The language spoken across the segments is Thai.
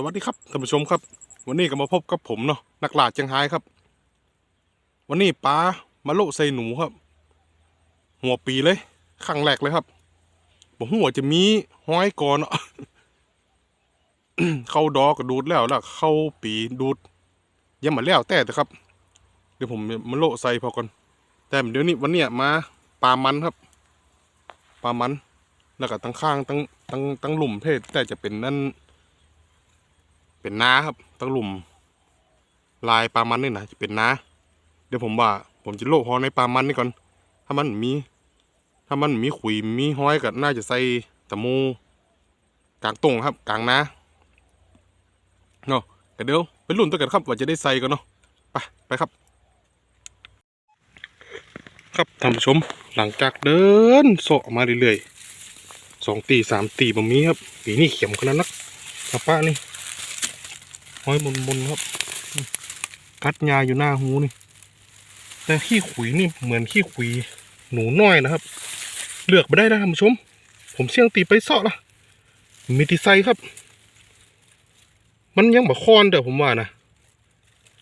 สวัสดีครับท่านผู้ชมครับ วันนี้ก็มาพบกับผมเนาะนักล่าเชียงไฮ้ครับ วันนี้ป้ามาโลใส่หนูครับ หัวปีเลยครั้งแรกเลยครับผมหัวจะมีห้อยก่อนเนาะเข้าดอกก็ดูดแล้วแล้วเข้าปีดูดยังมาแล้วแต่แต่ครับ เดี๋ยวผมมาโลใส่พอก่อนแต่เดี๋ยวนี้วันเนี้ยมาปลามันครับปลามัน แล้วก็ตั้งข้างตั้งตั้งตั้งหลุมเพศแต่จะเป็นนั่น เป็นน้าครับตั้งหลุมลายปลามันนี่นะจะเป็นน้าเดี๋ยวผมว่า ผมจะโลกฮอในปลามันนี่ก่อน ถ้ามันมี ถ้ามันมีขุยมีห้อยก็น่าจะใส่ตะมูกลางตรงครับ กลางน้าเนาะแต่เดี๋ยวไปรุ่นตัวกันครับว่าจะได้ใส่กันเนาะไปไปครับ ครับท่านผู้ชมหลังจากเดินโซะมาเรื่อยๆสองตีสามตีบะมีครับปีนี้เข็มขนาดนักกระปะนี่ ห้อยมนๆครับ กัดยาอยู่หน้าหูนี่ แต่ขี้ขุยนี่เหมือนขี้ขุยหนูน้อยนะครับ เลือกไปได้นะท่านผู้ชม ผมเสี่ยงตีไปเสาะละมีตีไซครับ มันยังบะคอนเด้อผมว่านะ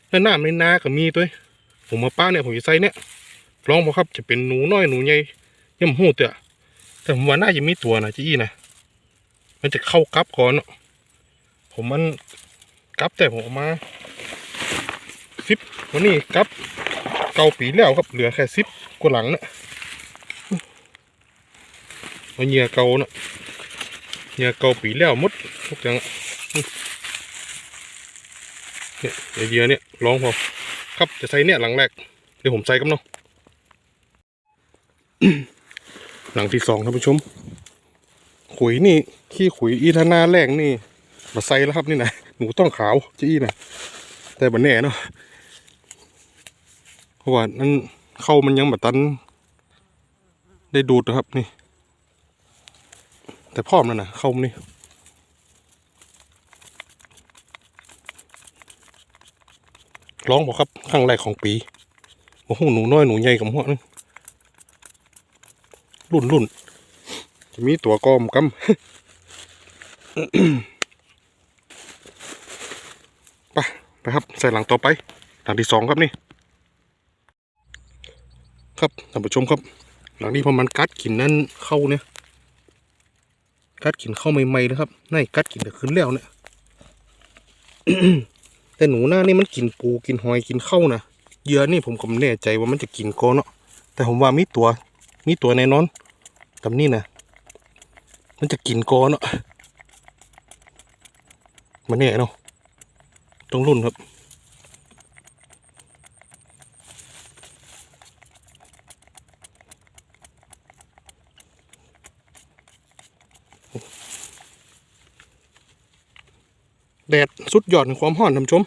แล้วน้ำในนาก็มีตัวผมมาป้าเนี่ยผมจะใส่เนี่ยลองบ่ครับจะเป็นหนูน้อยหนูใหญ่ยังหูเตอะแต่ผมว่าน่าจะมีตัวนะจี้นะมันจะเข้ากับก่อนเนาะผมมัน กับแต่ผมเอามาสิบวันนี้กับ เก่าปีแล้วครับเหลือแค่สิบกว่าหลังเนะมันเหยื่อเก่าเนะเหยื่อเก่าปีแล้วมดทุกอย่างเนี่ยเหยื่อเนี่ยลองพอครับจะใส่เนี่ยหลังแรกเดี๋ยวผมใส่กับเนาะหลังที่สองท่านผู้ชม ขุยนี่ขี้ขุยอีทานาแรงนี่มาใส่แล้วครับนี่นะ หนูต้องขาวจี้นะแต่บันแน่เนาะเพราะว่านั่นเข้ามันยังแบบตัน ได้ดูดนะครับนี่ แต่พร้อมแล้วนะเข้ามันนี่ร้องบอกครับครั้งแรกของปีโอ้โหหนูน้อยหนูใหญ่กับหัวนึงรุ่นรุ่นจะมีตัวกอมกำ ไปครับ ใส่หลังต่อไป หลังที่สองครับนี่ ครับท่านผู้ชมครับ หลังนี้พอมันกัดกินนั่นเข้าเนี่ย กัดกินเข้าใหม่ๆนะครับนี่กัดกินแต่ขึ้นแล้วเนี่ยแต่หนูหน้านี่มันกินปูกินหอยกินเข้านะเยื่อนี่ผมก็ไม่แน่ใจว่ามันจะกินก้อนเนาะแต่ผมว่ามีตัวมีตัวแน่นอนตำนี่นะมันจะกินกอเนาะมันเนี่ยเนาะ ต้องรุ่นครับ แดดสุดยอดในความห้อนท่านชม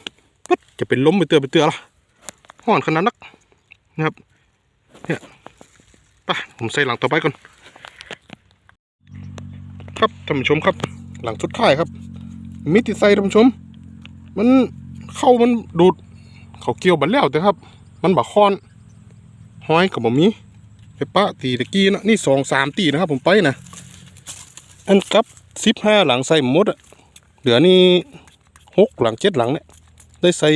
ปจะเป็นล้มไปเตือไปเตือละห้อนขนาดนักนะครับไปผมใส่หลังต่อไปก่อน ครับท่านผู้ชมครับ หลังสุดท้ายครับ มิติไซท่านผู้ชม มันเข้ามันดูด เขาเกี่ยวบันแล้วแต่ครับ มันบักคอนห้อยกับบ่มีไปปะตีตะกี้นะนี่สองสามตีนะครับ ผมไปนะอันกับสิบห้าหลังใส่หมดอะเหลือนี่หกหลังเจ็ดหลังเนี่ยได้ใส่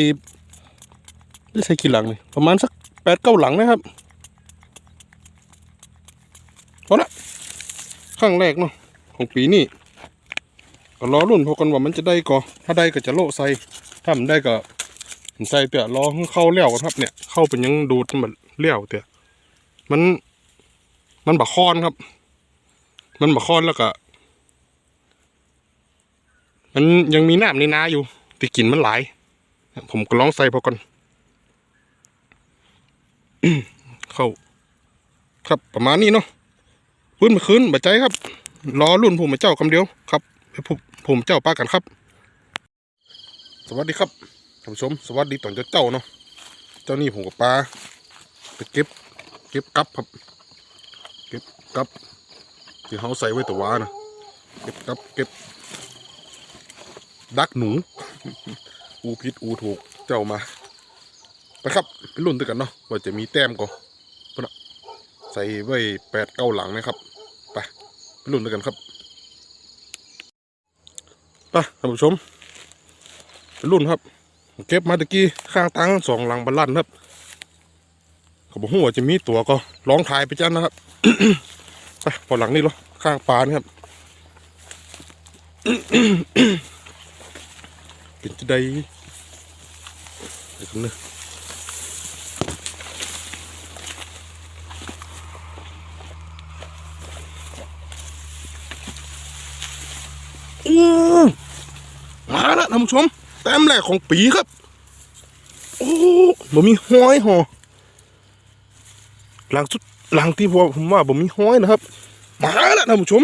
ได้ใส่กี่หลังนี่ประมาณสักแปดเก้าหลังนะครับครั้างแรกเนาะของปีนี้ ก็รอรุ่นพอกันว่ามันจะได้ก่อถ้าได้ก็จะโลใส่ถ้ามันได้ก็ใส่เตะรอเข้าเลี้ยวครับ เนี่ย เข้าเป็นยังดูดมันเลี้ยวเตะมัน มันบักคอนครับ มันบักคอนแล้วก็มันยังมีน้ำในนาอยู่แต่กลิ่นมันหลาย ผมก็ลองใส่พอกันเข้า ครับประมาณนี้เนาะพื้นมาคืนบัดใจครับ รอรุ่นผมมาเจ้าคำเดียวครับ ให้ผมผมเจ้าป้ากันครับ สวัสดีครับท่านผู้ชม สวัสดีตอนเจ้าเจ้าเนาะเจ้านี่ผมกับปลาไปเก็บ เก็บกับครับ เก็บกับที่เขาใส่ไว้แตัววานะเก็บกับเก็บ ดักหนู อูพิษอูถูกเจ้ามาไปครับไปรุ่นด้วยกันเนาะว่าจะมีแต้มก่อนใส่ไว้แปดเก้าหลังนะครับ ไปไปรุ่นด้วยกันครับ ไปท่านผู้ชมรุ่นครับ เก็บมาตะกี้ข้างตังสองหลังบัลลันครับเขาบอกว่าจะมีตัวก็ร้องทายไปจ้านะครับไปพอหลังนี่เหรอข้างปลานครับเป็นจะได้เดี๋ยวกันนะอู้ ผู้ชมแต้มแรกของปีครับ โอ้บ่มีห้อยหอหลังสุดหลังที่ผมว่าบ่มีห้อยนะครับ มาแล้วท่านผู้ชม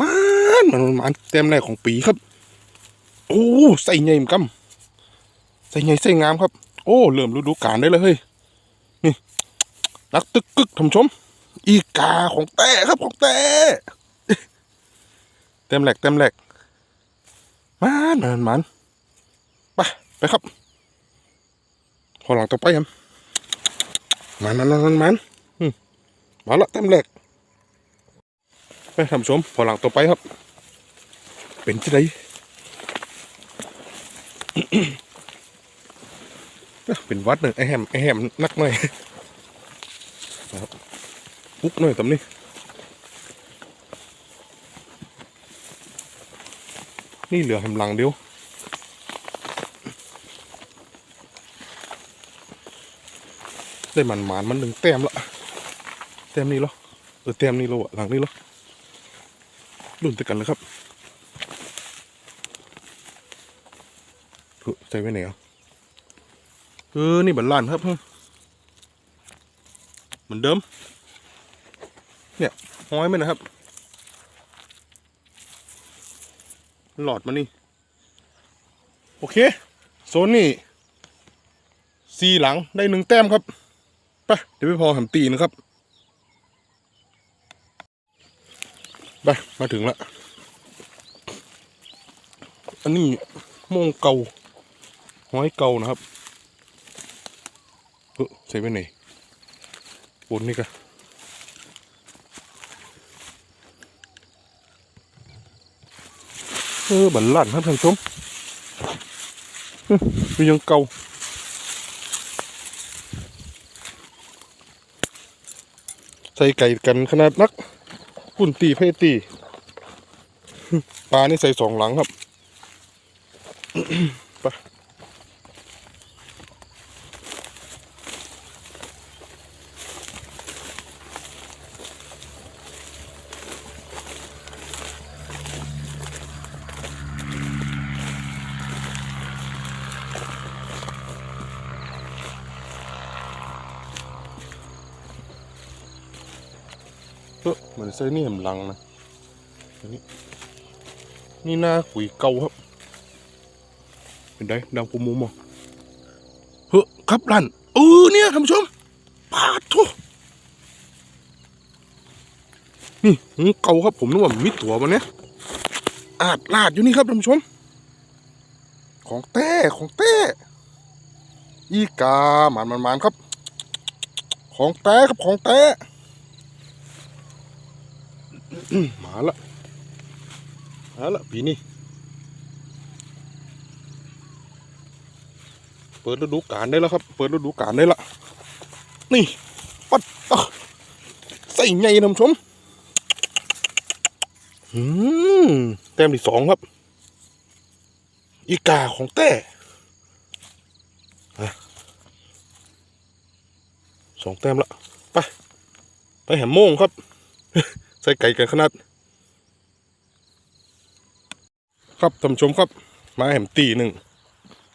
มามันมันแต้มแรกของปีครับ โอ้ใส่ใหญ่เหมือนกันใส่ใหญ่ใส่งามครับ โอ้เริ่มฤดูกาลได้เลยเฮ้ยนี่รักตึกกึกท่านผู้ชม อีกาของแต่ครับของแต่เต็มแหลกเต็มแหลกมันมันมัน ไปไปครับพอหลังต่อไปครับมันมันมันมันมันอืมมาละเต็มแหลกไปท่านผู้ชมพอหลังต่อไปครับ เป็นที่ไหนเป็นวัดหนึ่งไอแฮมไอแฮมนักหน่อยนะครับปุ๊กหน่อยตำนี้นี่เหลือแฮมหลังเดียว ได้มันหมานมันหนึ่งแต้มละแต้มนี้เหรอเออแต้มนี้เหรอวะหลังนี้เหรอรุ่นติดกันเลยครับเฮ้ยใจไว้ไหนอะเออนี่บันลานครับเพิ่งเหมือนเดิม เนี่ยห้อยไหมนะครับ หลอดมานี่ โอเค โซนนี่สี่หลังได้หนึ่งแต้มครับ ไปเดี๋ยวไปพอหมตีนะครับไปมาถึงละอันนี้โมงเก่าห้อยเกานะครับเออใส่ไว้ไหนบนนี่กะเออบันลั่นครับท่านชมอื้อมียังเก่า ใส่ไก่กันขนาดนักหุ่นตีเพตีปลานี่ใส่สองหลังครับ ไป เออเหมือนใส่นี่แหมหลังนะนนี้นี่หน้าขุยเก่าครับ เป็นไงดังปูมุมอะเฮ้ยครับลันเออเนี่ยท่านผู้ชมปาดโทนี่หูเก่าครับผมนึกว่ามีตัวมันเนี่ยอาดลาดอยู่นี่ครับท่านผู้ชม ของแต้ของแต้อีกาหมันมันมันครับ ของแต้ครับของแต้ มาละมาละปีนี้เปิดฤดูกาลได้แล้วครับ เปิดฤดูกาลได้ละนี่ปัดใส่ไงท่านผู้ชมอืมแต้มที่สองครับ อีกาของแต้อ่สองแต้มละไป ไปแหมโมงครับ ใส่ไก่กันขนาด ครับท่านชมครับ มาแหมตีหนึ่ง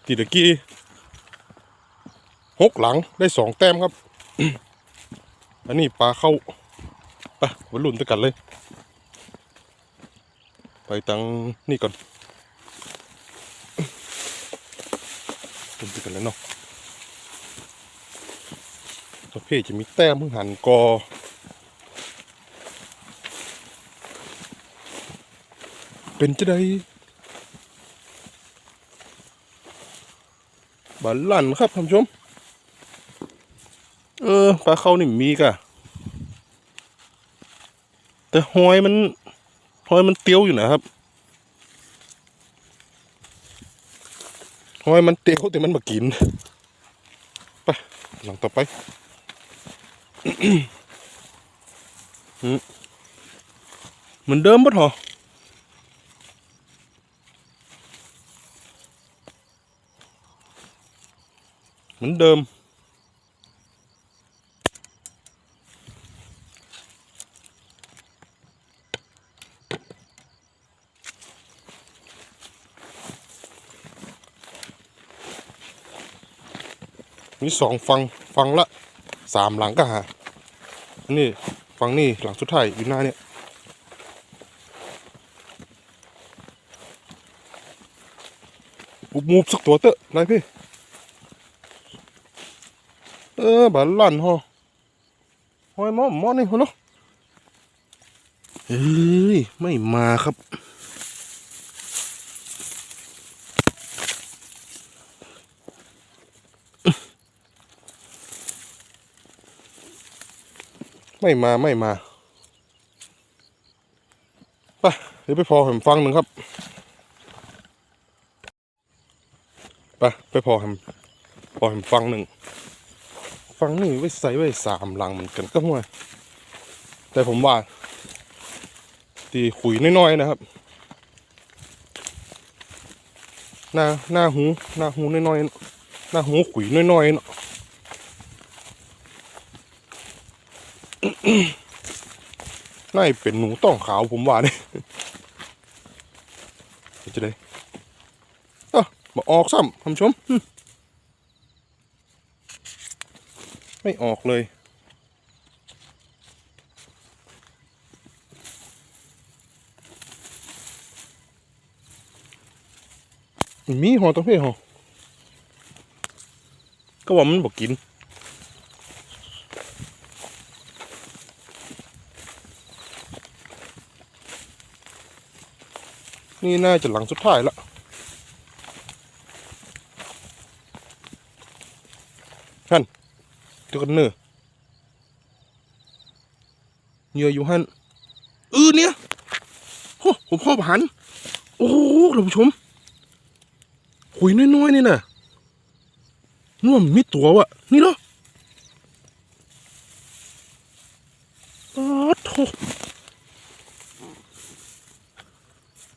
ตีตะกี้หกหลังได้สองแต้มครับ อันนี้ปลาเข้าไปวันรุ่นด้วยกันเลย ไปตังนี่ก่อนรุ่นด้วยกันเลยเนาะประเภทจะมีแต้มหันกอ เป็นจะได้บัลลันครับท่านผู้ชม เออปลาเข้านี่มีกะแต่หอยมันหอยมันเตี้ยวอยู่นะครับหอยมันเตียวแต่มันมากินไปหลังต่อไปมเหมือนเดิมปะหรอ เหมือนเดิมมีสองฟังฟังละสามหลังก็หาอันนี่ฟังนี่หลังสุดท้ายอยู่หน้าเนี่ยอุบมูบสักตัวเตอะไรพี่ เออบาลันฮะหอยมอหมอนี่เหรอเฮ้ยไม่มาครับไม่มาไม่มาไปเดี๋ยวไปพอแหมฟังหนึ่งครับไปไปพอแหมพอแหมฟังหนึ่ง ฟังนี่ไว้ใส่ไว้สามหลังเหมือนกันก็ห่วยแต่ผมว่า ตีขุยน้อยๆนะครับ หน้าหน้าหูหน้าหูน้อยๆหน้าหูขุยน้อยๆเนาะน่าจะเป็นหนูต้องขาวผมว่าเนี่ยจะได้เอ้ามาออกซ้ำท่านชมหึ ไม่ออกเลย มีหอตัวเพ่หอก็ว่ามันบอกกินนี่น่าจะหลังสุดท้ายละฮัน กันเนอะเยื่อยู่ฮันเออเนี่ยโอ้ผมพ่อผ่านโอ้โหท่านผู้ชมหุยน้อยๆนี่น่ะน่วมนมีตัววะนี่เนาะอ้โถ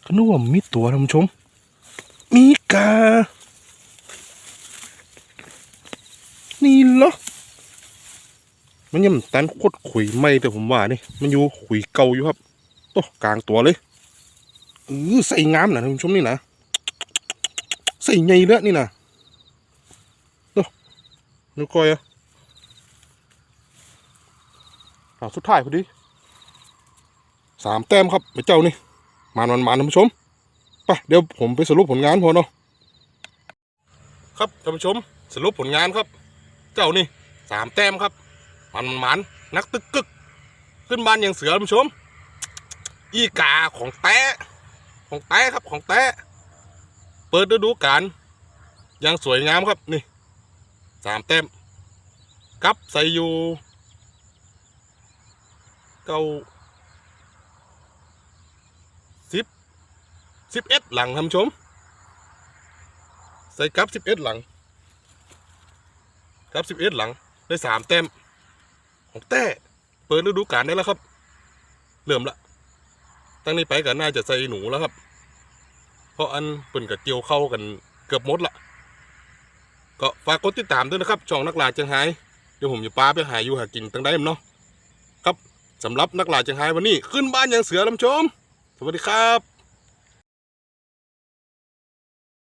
ก็นึกว่ามีตัวท่านผู้ชม มีกา นี่เหรอ มันยังตันโคตรขุยไม่แต่ผมว่านี่มันอยู่ขุยเก่าอยู่ครับโตัวกลางตัวเลยเออใส่งามนะท่านผู้ชมนี่นะใส่ใหญ่เลยนี่นะโตัวนึกก้อยอะอ่าสุดท้ายพอดีสามแต้มครับไอ้เจ้านี่มามันมาท่านผู้ชมไปเดี๋ยวผมไปสรุปผลงานพอเนาะครับท่านผู้ชมสรุปผลงานครับ เจ้านี่สามแต้มครับ มันมันมันนักตึกกึก ขึ้นบ้านอย่างเสือท่านผู้ชม อีกาของแต้ของแต้ครับของแต้เปิดฤดูกาลยังสวยงามครับนี่สามแต้มกับใส่อยู่เก้าสิบเอ็ดหลังท่านชม ใส่กับสิบเอ็ดหลัง กับสิบเอ็ดหลัง ได้สามแต้ม ของแต้เปิดฤดูกาลได้แล้วครับเริ่มละตั้งนี้ไปก็น่าจะใส่หนูแล้วครับ เพราะอันเปิ่นกับเจียวเข้ากันเกือบหมดละก็ฝากกดติดตามด้วยนะครับ ช่องนักลาจังไห้เดี๋ยวผมจะป้าไปหาอยู่หากินตั้งได้เนาะครับสำหรับนักลาจังไห้วันนี้ขึ้นบ้านอย่างเสือลำชม สวัสดีครับ